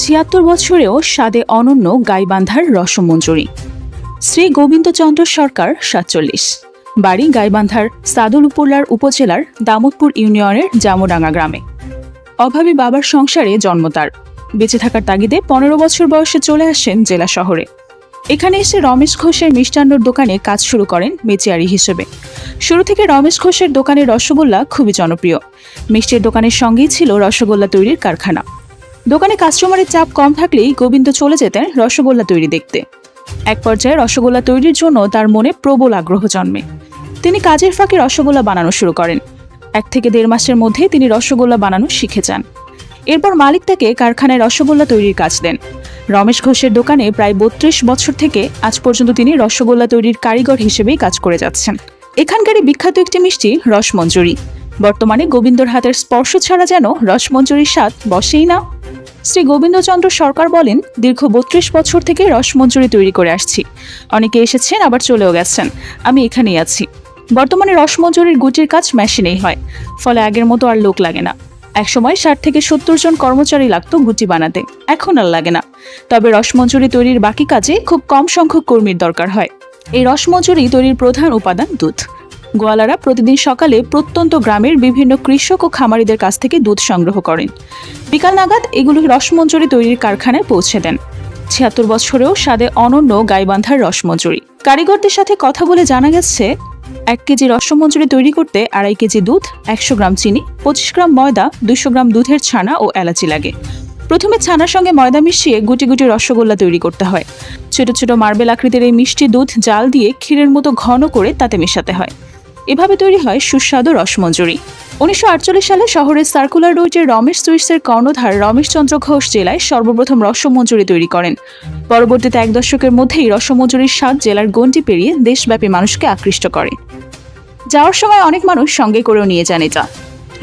ছিয়াত্তর বছরেও স্বাদে অনন্য গাইবান্ধার রসমঞ্জুরি। শ্রী গোবিন্দচন্দ্র সরকার সাতচল্লিশ। বাড়ি গাইবান্ধার সাদুল উপজেলার উপজেলার দামোদপুর ইউনিয়নের জামুডাঙ্গা গ্রামে। অভাবী বাবার সংসারে জন্ম তার। বেঁচে থাকার তাগিদে পনেরো বছর বয়সে চলে আসেন জেলা শহরে। এখানে এসে রমেশ ঘোষের মিষ্টান্নর দোকানে কাজ শুরু করেন মেচিয়ারি হিসেবে। শুরু থেকে রমেশ ঘোষের দোকানের রসগোল্লা খুবই জনপ্রিয়। মিষ্টির দোকানের সঙ্গেই ছিল রসগোল্লা তৈরির কারখানা। দোকানে কাস্টমারের চাপ কম থাকলেই গোবিন্দ চলে যেতেন রসগোল্লা তৈরি দেখতে। এক পর্যায়ে রসগোল্লা তৈরির জন্য তার মনে প্রবল আগ্রহ জন্মে। তিনি কাজের ফাঁকে রসগোল্লা বানানো শুরু করেন। এক থেকে দেড় মাসের মধ্যে তিনি রসগোল্লা বানানো শিখে যান। এরপর মালিক তাকে কারখানায় রসগোল্লা তৈরির কাজ দেন। রমেশ ঘোষের দোকানে প্রায় বত্রিশ বছর থেকে আজ পর্যন্ত তিনি রসগোল্লা তৈরির কারিগর হিসেবেই কাজ করে যাচ্ছেন। এখানকারই বিখ্যাত একটি মিষ্টি রসমঞ্জুরি। বর্তমানে গোবিন্দর হাতের স্পর্শ ছাড়া যেন রসমঞ্জুরির স্বাদ বসেই না। শ্রী গোবিন্দচন্দ্র সরকার বলেন, দীর্ঘ বত্রিশ বছর থেকে রসমঞ্জুরি তৈরি করে আসছি। অনেকে এসেছেন, আবার চলেও গেছেন। আমি এখানেই আছি। বর্তমানে রসমঞ্জুরির গুটির কাজ মেশিনেই হয়। ফলে আগের মতো আর লোক লাগে না। একসময় ষাট থেকে সত্তর জন কর্মচারী লাগতো গুটি বানাতে। এখন আর লাগে না। তবে রসমঞ্জুরি তৈরির বাকি কাজে খুব কম সংখ্যক কর্মীর দরকার হয়। এই রসমঞ্জুরি তৈরির প্রধান উপাদান দুধ। গোয়ালারা প্রতিদিন সকালে প্রত্যন্ত গ্রামের বিভিন্ন কৃষক ও খামারিদের কাছ থেকে দুধ সংগ্রহ করেন। বিকাল নাগাদ এগুলি রসমঞ্জুরি তৈরির কারখানায় পৌঁছে দেন। ছিয়াত্তর বছরেও স্বাদে অনন্য গাইবান্ধার রসমঞ্জুরি। কারিগরদের সাথে কথা বলে জানা গেছে, এক কেজি রসমঞ্জুরি তৈরি করতে আড়াই কেজি দুধ, একশো গ্রাম চিনি, পঁচিশ গ্রাম ময়দা দুশো গ্রাম দুধের ছানা ও এলাচি লাগে। প্রথমে ছানার সঙ্গে ময়দা মিশিয়ে গুটি গুটি রসগোল্লা তৈরি করতে হয়। ছোট ছোট মার্বেল আকৃতির এই মিষ্টি দুধ জাল দিয়ে ক্ষীরের মতো ঘন করে তাতে মেশাতে হয়। এভাবে তৈরি হয় সুস্বাদু রসমঞ্জুরি। উনিশশো আটচল্লিশ সালে শহরের সার্কুলার রোডের রমেশ সুইটসের কর্ণধার রমেশচন্দ্র ঘোষ জেলায় সর্বপ্রথম রসমঞ্জুরি তৈরি করেন। পরবর্তীতে এক দশকের মধ্যেই রসমঞ্জুরির স্বাদ জেলার গণ্ডি পেরিয়ে দেশব্যাপী মানুষকে আকৃষ্ট করে। যাওয়ার সময় অনেক মানুষ সঙ্গে করেও নিয়ে যান এটা।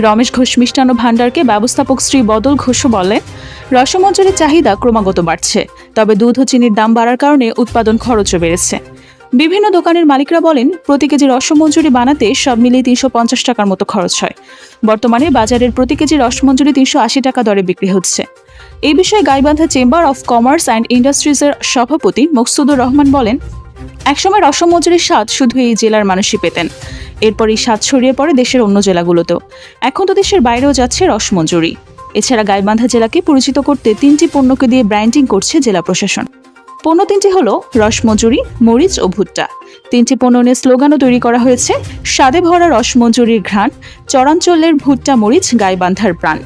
রমেশ ঘোষ মিষ্টান্ন ভাণ্ডারকে ব্যবস্থাপক শ্রী বদল ঘোষও বলেন রসমঞ্জুরির চাহিদা ক্রমাগত বাড়ছে, তবে দুধ ও চিনির দাম বাড়ার কারণে উৎপাদন খরচও বেড়েছে। বিভিন্ন দোকানের মালিকরা বলেন, প্রতি কেজি রসমঞ্জুরি বানাতে সব মিলিয়ে তিনশো পঞ্চাশ টাকার মতো খরচ হয়। বর্তমানে বাজারের প্রতি কেজি রসমঞ্জুরি তিনশো আশি টাকা দরে বিক্রি হচ্ছে। এই বিষয়ে Gaibandha chamber of commerce and ইন্ডাস্ট্রিজের সভাপতি মকসুদুর রহমান বলেন, একসময় রসমঞ্জুরির স্বাদ শুধু এই জেলার মানুষই পেতেন। এরপর এই স্বাদ ছড়িয়ে পড়ে দেশের অন্য জেলাগুলোতেও। এখন তো দেশের বাইরেও যাচ্ছে রসমঞ্জুরি। এছাড়া গাইবান্ধা জেলাকে পরিচিত করতে তিনটি পণ্যকে দিয়ে ব্র্যান্ডিং করছে জেলা প্রশাসন। পণ্য তিনটি হলো রসমজুরি মরিচ ও ভুট্টা। তিনটি পণ্য নিয়ে স্লোগানও তৈরি করা হয়েছে, স্বাদে ভরা রসমজুরির ঘ্রাণ, চরাঞ্চলের ভুট্টা, মরিচ, গাইবান্ধার প্রাণ।